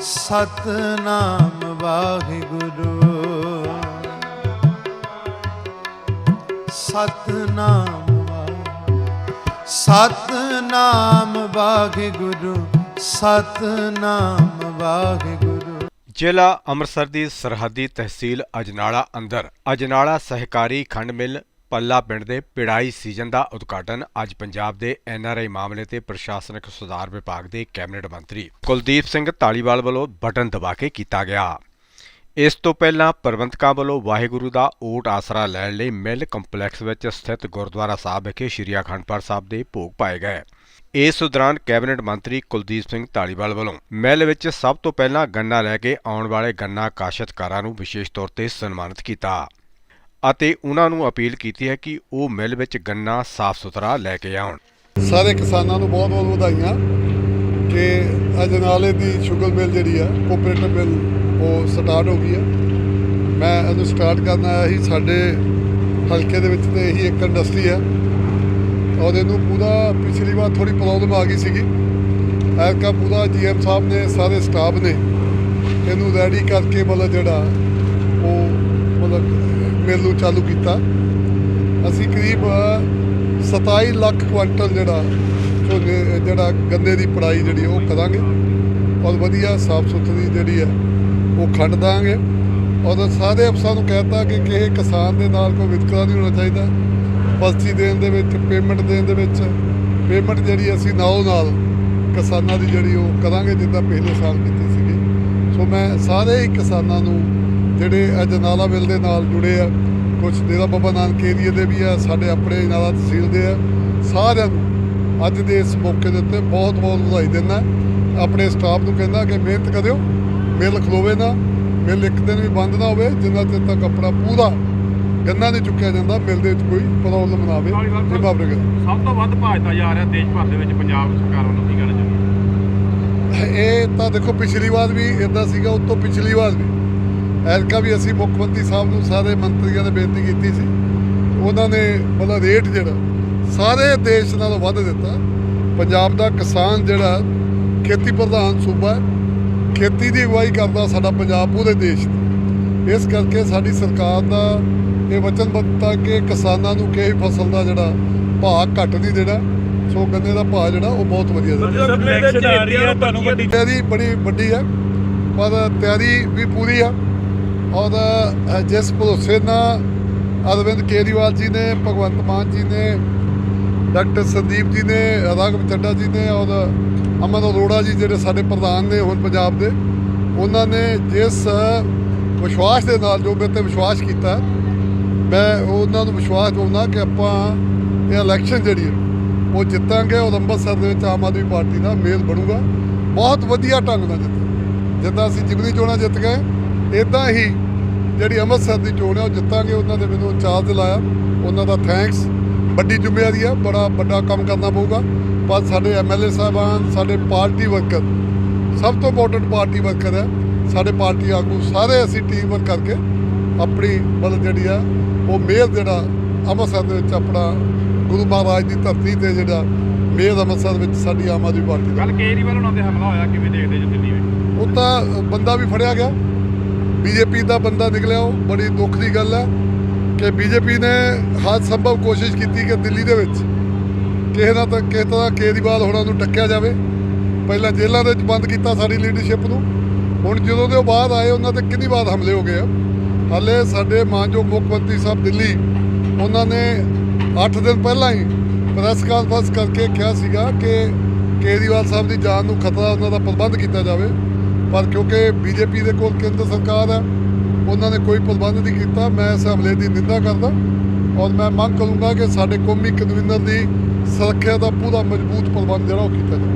ਸਤਨਾਮ ਵਾਹਿਗੁਰੂ। ਸਤਨਾਮ ਵਾ- ਸਤਨਾਮ ਵਾਹਿਗੁਰੂ। ਸਤਨਾਮ ਵਾਹਿਗੁਰੂ। ਜ਼ਿਲ੍ਹਾ ਅੰਮ੍ਰਿਤਸਰ ਦੀ ਸਰਹੱਦੀ ਤਹਿਸੀਲ ਅਜਨਾਲਾ ਅੰਦਰ ਅਜਨਾਲਾ ਸਹਿਕਾਰੀ ਖੰਡ ਮਿਲ ਪੱਲਾ ਪਿੰਡ ਦੇ ਪਿੜਾਈ ਸੀਜ਼ਨ ਦਾ ਉਦਘਾਟਨ ਅੱਜ ਪੰਜਾਬ ਦੇ ਐਨਆਰਆਈ ਮਾਮਲੇ ਤੇ ਪ੍ਰਸ਼ਾਸਨਿਕ ਸੁਧਾਰ ਵਿਭਾਗ ਦੇ ਕੈਬਨਿਟ ਮੰਤਰੀ ਕੁਲਦੀਪ ਸਿੰਘ ਧਾਲੀਵਾਲ ਵੱਲੋਂ ਬਟਨ ਦਬਾ ਕੇ ਕੀਤਾ ਗਿਆ। ਇਸ ਤੋਂ ਪਹਿਲਾਂ ਪ੍ਰਬੰਧਕਾਂ ਵੱਲੋਂ ਵਾਹਿਗੁਰੂ ਦਾ ਓਟ ਆਸਰਾ ਲੈਣ ਲਈ ਮਿੱਲ ਕੰਪਲੈਕਸ ਵਿੱਚ ਸਥਿਤ ਗੁਰਦੁਆਰਾ ਸਾਹਿਬ ਵਿਖੇ ਸ਼੍ਰੀ ਅਖੰਡ ਪਾਠ ਸਾਹਿਬ ਦੇ ਭੋਗ ਪਾਏ ਗਏ। ਇਸ ਦੌਰਾਨ ਕੈਬਨਿਟ ਮੰਤਰੀ ਕੁਲਦੀਪ ਸਿੰਘ ਧਾਲੀਵਾਲ ਵੱਲੋਂ ਮਿੱਲ ਵਿੱਚ ਸਭ ਤੋਂ ਪਹਿਲਾਂ ਗੰਨਾ ਲੈ ਕੇ ਆਉਣ ਵਾਲੇ ਗੰਨਾ ਕਾਸ਼ਤਕਾਰਾਂ ਨੂੰ ਵਿਸ਼ੇਸ਼ ਤੌਰ ਤੇ ਸਨਮਾਨਿਤ ਕੀਤਾ। ਅਤੇ ਉਹਨਾਂ ਨੂੰ ਅਪੀਲ ਕੀਤੀ ਹੈ ਕਿ ਉਹ ਮਿੱਲ ਵਿੱਚ ਗੰਨਾ ਸਾਫ਼ ਸੁਥਰਾ ਲੈ ਕੇ ਆਉਣ। ਸਾਰੇ ਕਿਸਾਨਾਂ ਨੂੰ ਬਹੁਤ ਬਹੁਤ ਵਧਾਈਆਂ ਕਿ ਅਜਨਾਲੇ ਦੀ ਸ਼ੂਗਰ ਮਿਲ ਜਿਹੜੀ ਆ ਕੋਆਪਰੇਟਿਵ ਮਿਲ ਉਹ ਸਟਾਰਟ ਹੋ ਗਈ ਆ। ਮੈਂ ਇਹਨੂੰ ਸਟਾਰਟ ਕਰਨ ਆਇਆ ਸੀ, ਸਾਡੇ ਹਲਕੇ ਦੇ ਵਿੱਚ ਤੇ ਇਹੀ ਇੱਕ ਇੰਡਸਟਰੀ ਆ। ਔਰ ਇਹਨੂੰ ਪੂਰਾ ਪਿਛਲੀ ਵਾਰ ਥੋੜੀ ਪ੍ਰੋਬਲਮ ਆ ਗਈ ਸੀਗੀ। ਐਲਕਾ ਪੂਰਾ ਜੀਐਮ ਸਾਹਿਬ ਨੇ, ਸਾਰੇ ਸਟਾਫ ਨੇ ਇਹਨੂੰ ਰੈਡੀ ਕਰਕੇ ਮਤਲਬ ਜਿਹੜਾ ਉਹ ਮਤਲਬ ਮਿਲ ਨੂੰ ਚਾਲੂ ਕੀਤਾ। ਅਸੀਂ ਕਰੀਬ 27 ਲੱਖ ਕੁਇੰਟਲ ਜਿਹੜਾ ਜਿਹੜਾ ਗੰਨੇ ਦੀ ਪੜਾਈ ਜਿਹੜੀ ਉਹ ਕਰਾਂਗੇ। ਔਰ ਵਧੀਆ ਸਾਫ਼ ਸੁਥਰੀ ਜਿਹੜੀ ਹੈ ਉਹ ਖੰਡ ਦਾਂਗੇ। ਔਰ ਸਾਰੇ ਅਫਸਰਾਂ ਨੂੰ ਕਹਿਤਾ ਕਿ ਕਿਸੇ ਕਿਸਾਨ ਦੇ ਨਾਲ ਕੋਈ ਵਿਤਕਰਾ ਨਹੀਂ ਹੋਣਾ ਚਾਹੀਦਾ। ਪਰਚੀ ਦੇਣ ਦੇ ਵਿੱਚ ਪੇਮੈਂਟ ਦੇਣ ਦੇ ਵਿੱਚ ਪੇਮੈਂਟ ਜਿਹੜੀ ਅਸੀਂ ਨਾਲੋਂ ਨਾਲ ਕਿਸਾਨਾਂ ਦੀ ਜਿਹੜੀ ਉਹ ਕਰਾਂਗੇ, ਜਿੱਦਾਂ ਪਹਿਲੇ ਸਾਲ ਕੀਤੀ ਸੀਗੀ। ਸੋ ਮੈਂ ਸਾਰੇ ਹੀ ਕਿਸਾਨਾਂ ਨੂੰ ਜਿਹੜੇ ਅੱਜ ਨਾਲਾ ਮਿਲ ਦੇ ਨਾਲ ਜੁੜੇ ਆ ਕੁਝ ਡੇਰਾ ਬਾਬਾ ਨਾਨਕ ਏਰੀਏ ਦੇ ਵੀ ਆ ਸਾਡੇ ਆਪਣੇ ਨਾਲਾ ਤਹਿਸੀਲ ਦੇ ਆ ਸਾਰਿਆਂ ਨੂੰ ਅੱਜ ਦੇ ਇਸ ਮੌਕੇ ਦੇ ਉੱਤੇ ਬਹੁਤ ਬਹੁਤ ਵਧਾਈ ਦਿੰਦਾ। ਆਪਣੇ ਸਟਾਫ ਨੂੰ ਕਹਿੰਦਾ ਕਿ ਮਿਹਨਤ ਕਰਿਓ ਮਿਲ ਖਲੋਵੇ ਨਾ ਮਿਲ ਇੱਕ ਦਿਨ ਵੀ ਬੰਦ ਨਾ ਹੋਵੇ ਜਿੰਨਾ ਚਿਰ ਤੱਕ ਆਪਣਾ ਪੂਰਾ ਗੰਨਾ ਨਹੀਂ ਚੁੱਕਿਆ ਜਾਂਦਾ ਮਿਲ ਦੇ ਵਿੱਚ ਕੋਈ ਪ੍ਰੋਬਲਮ ਨਾ ਆਵੇ। ਜਿੰਨਾ ਆਪਣੇ ਸਭ ਤੋਂ ਵੱਧ ਭਾਜਦਾ ਜਾ ਰਿਹਾ ਦੇਸ਼ ਭਰ ਦੇ ਵਿੱਚ ਪੰਜਾਬ ਸਰਕਾਰ ਵੱਲੋਂ ਕੀ ਕਹਿਣਾ ਚਾਹੁੰਦੇ ਇਹ ਤਾਂ ਦੇਖੋ ਪਿਛਲੀ ਵਾਰ ਵੀ ਇਦਾਂ ਸੀਗਾ ਉਸ ਤੋਂ ਪਿਛਲੀ ਵਾਰ ਵੀ। ਐਲਕਾ ਵੀ ਅਸੀਂ ਮੁੱਖ ਮੰਤਰੀ ਸਾਹਿਬ ਨੂੰ ਸਾਰੇ ਮੰਤਰੀਆਂ ਨੇ ਬੇਨਤੀ ਕੀਤੀ ਸੀ। ਉਹਨਾਂ ਨੇ ਮਤਲਬ ਰੇਟ ਜਿਹੜਾ ਸਾਰੇ ਦੇਸ਼ ਨਾਲੋਂ ਵੱਧ ਦਿੱਤਾ। ਪੰਜਾਬ ਦਾ ਕਿਸਾਨ ਜਿਹੜਾ ਖੇਤੀ ਪ੍ਰਧਾਨ ਸੂਬਾ ਹੈ ਖੇਤੀ ਦੀ ਅਗਵਾਈ ਕਰਦਾ ਸਾਡਾ ਪੰਜਾਬ ਪੂਰੇ ਦੇਸ਼ ਦੀ। ਇਸ ਕਰਕੇ ਸਾਡੀ ਸਰਕਾਰ ਦਾ ਇਹ ਵਚਨਬੱਧਤਾ ਕਿ ਕਿਸਾਨਾਂ ਨੂੰ ਕਿਸੇ ਫਸਲ ਦਾ ਜਿਹੜਾ ਭਾਅ ਘੱਟ ਨਹੀਂ ਦੇਣਾ ਸੋ ਗੰਨੇ ਦਾ ਭਾਅ ਜਿਹੜਾ ਉਹ ਬਹੁਤ ਵਧੀਆ ਦੇਣਾ ਇਲੈਕਸ਼ਨ ਆ ਰਹੀ ਹੈ ਤੁਹਾਨੂੰ ਵੱਡੀ ਤਿਆਰੀ ਬੜੀ ਵੱਡੀ ਹੈ ਪਰ ਤਿਆਰੀ ਵੀ ਪੂਰੀ ਆ। ਔਰ ਜਿਸ ਭਰੋਸੇ ਨਾਲ ਅਰਵਿੰਦ ਕੇਜਰੀਵਾਲ ਜੀ ਨੇ, ਭਗਵੰਤ ਮਾਨ ਜੀ ਨੇ, ਡਾਕਟਰ ਸੰਦੀਪ ਜੀ ਨੇ, ਰਾਘਵ ਚੱਡਾ ਜੀ ਨੇ ਔਰ ਅਮਨ ਅਰੋੜਾ ਜੀ ਜਿਹੜੇ ਸਾਡੇ ਪ੍ਰਧਾਨ ਨੇ ਹੁਣ ਪੰਜਾਬ ਦੇ, ਉਹਨਾਂ ਨੇ ਜਿਸ ਵਿਸ਼ਵਾਸ ਦੇ ਨਾਲ ਜੋ ਮੇਰੇ ਤੇ ਵਿਸ਼ਵਾਸ ਕੀਤਾ, ਮੈਂ ਉਹਨਾਂ ਨੂੰ ਵਿਸ਼ਵਾਸ ਦਿਵਾਉਂਦਾ ਕਿ ਆਪਾਂ ਇਹ ਇਲੈਕਸ਼ਨ ਜਿਹੜੀ ਹੈ, ਉਹ ਜਿੱਤਾਂਗੇ ਔਰ ਅੰਮ੍ਰਿਤਸਰ ਦੇ ਵਿੱਚ ਆਮ ਆਦਮੀ ਪਾਰਟੀ ਦਾ ਮੇਲ ਬਣੂਗਾ। ਬਹੁਤ ਵਧੀਆ ਢੰਗ ਨਾਲ ਜਿੱਤਾਂਗੇ ਜਿੱਦਾਂ ਅਸੀਂ ਜਿਮਨੀ ਚੋਣਾਂ ਜਿੱਤ ਗਏ ਇਦਾਂ ਹੀ ਜਿਹੜੀ ਅੰਮ੍ਰਿਤਸਰ ਦੀ ਚੋਣ ਹੈ ਉਹ ਜਿੱਤਾਂਗੇ। ਉਹਨਾਂ ਦੇ ਮੈਨੂੰ ਚਾਰਜ ਲਾਇਆ ਉਹਨਾਂ ਦਾ ਥੈਂਕਸ ਵੱਡੀ ਜ਼ਿੰਮੇਵਾਰੀ ਹੈ। ਬੜਾ ਵੱਡਾ ਕੰਮ ਕਰਨਾ ਪਊਗਾ। ਪਰ ਸਾਡੇ ਐਮਐਲਏ ਸਾਹਿਬਾਨ ਸਾਡੇ ਪਾਰਟੀ ਵਰਕਰ ਸਭ ਤੋਂ ਇੰਪੋਰਟੈਂਟ ਪਾਰਟੀ ਵਰਕਰ ਹੈ। ਸਾਡੇ ਪਾਰਟੀ ਆਗੂ ਸਾਰੇ ਅਸੀਂ ਟੀਮ ਵਰਕ ਕਰਕੇ ਆਪਣੀ ਮਤਲਬ ਜਿਹੜੀ ਆ ਉਹ ਮੇਅਰ ਜਿਹੜਾ ਅੰਮ੍ਰਿਤਸਰ ਦੇ ਵਿੱਚ ਆਪਣਾ ਗੁਰੂ ਮਹਾਰਾਜ ਦੀ ਧਰਤੀ ਤੇ ਜਿਹੜਾ ਮੇਅਰ ਅੰਮ੍ਰਿਤਸਰ ਵਿੱਚ ਸਾਡੀ ਆਮ ਆਦਮੀ ਪਾਰਟੀ ਦਾ। ਕੱਲ ਕੇਜਰੀਵਾਲ ਉਹਨਾਂ ਤੇ ਹਮਲਾ ਹੋਇਆ। ਕਿਵੇਂ ਦੇਖਦੇ ਜੋ ਦਿੱਲੀ ਵਿੱਚ ਉਹ ਤਾਂ ਬੰਦਾ ਵੀ ਫੜਿਆ ਗਿਆ। ਬੀਜੇਪੀ ਦਾ ਬੰਦਾ ਨਿਕਲਿਆ ਉਹ, ਬੜੀ ਦੁੱਖ ਦੀ ਗੱਲ ਹੈ ਕਿ ਬੀਜੇਪੀ ਨੇ ਹਰ ਸੰਭਵ ਕੋਸ਼ਿਸ਼ ਕੀਤੀ ਕਿ ਦਿੱਲੀ ਦੇ ਵਿੱਚ ਕਿਸੇ ਨਾ ਤਾਂ ਕਿਸੇ ਤਰ੍ਹਾਂ ਕੇਜਰੀਵਾਲ ਹੋਣਾ ਨੂੰ ਟੱਕਿਆ ਜਾਵੇ। ਪਹਿਲਾਂ ਜੇਲ੍ਹਾਂ ਦੇ ਵਿੱਚ ਬੰਦ ਕੀਤਾ ਸਾਡੀ ਲੀਡਰਸ਼ਿਪ ਨੂੰ। ਹੁਣ ਜਦੋਂ ਦੇ ਉਹ ਬਾਹਰ ਆਏ, ਉਹਨਾਂ ਤੇ ਕਿੰਨੀ ਵਾਰ ਹਮਲੇ ਹੋ ਗਏ ਆ। ਹਾਲੇ ਸਾਡੇ ਮਾਨਯੋਗ ਮੁੱਖ ਮੰਤਰੀ ਸਾਹਿਬ ਦਿੱਲੀ, ਉਹਨਾਂ ਨੇ 8 ਦਿਨ ਪਹਿਲਾਂ ਹੀ ਪ੍ਰੈਸ ਕਾਨਫਰੰਸ ਕਰਕੇ ਕਿਹਾ ਸੀਗਾ ਕਿ ਕੇਜਰੀਵਾਲ ਸਾਹਿਬ ਦੀ ਜਾਨ ਨੂੰ ਖਤਰਾ ਉਹਨਾਂ ਦਾ ਪ੍ਰਬੰਧ ਕੀਤਾ ਜਾਵੇ। ਪਰ ਕਿਉਂਕਿ ਬੀਜੇਪੀ ਦੇ ਕੋਲ ਕੇਂਦਰ ਸਰਕਾਰ ਹੈ, ਉਹਨਾਂ ਨੇ ਕੋਈ ਪ੍ਰਬੰਧ ਨਹੀਂ ਕੀਤਾ, ਮੈਂ ਇਸ ਹਮਲੇ ਦੀ ਨਿੰਦਾ ਕਰਦਾ ਔਰ ਮੈਂ ਮੰਗ ਕਰੂੰਗਾ ਕਿ ਸਾਡੇ ਕੌਮੀ ਕਨਵੀਨਰ ਦੀ ਸੁਰੱਖਿਆ ਦਾ ਪੂਰਾ ਮਜ਼ਬੂਤ ਪ੍ਰਬੰਧ ਜਿਹੜਾ ਉਹ ਕੀਤਾ ਜਾਵੇ।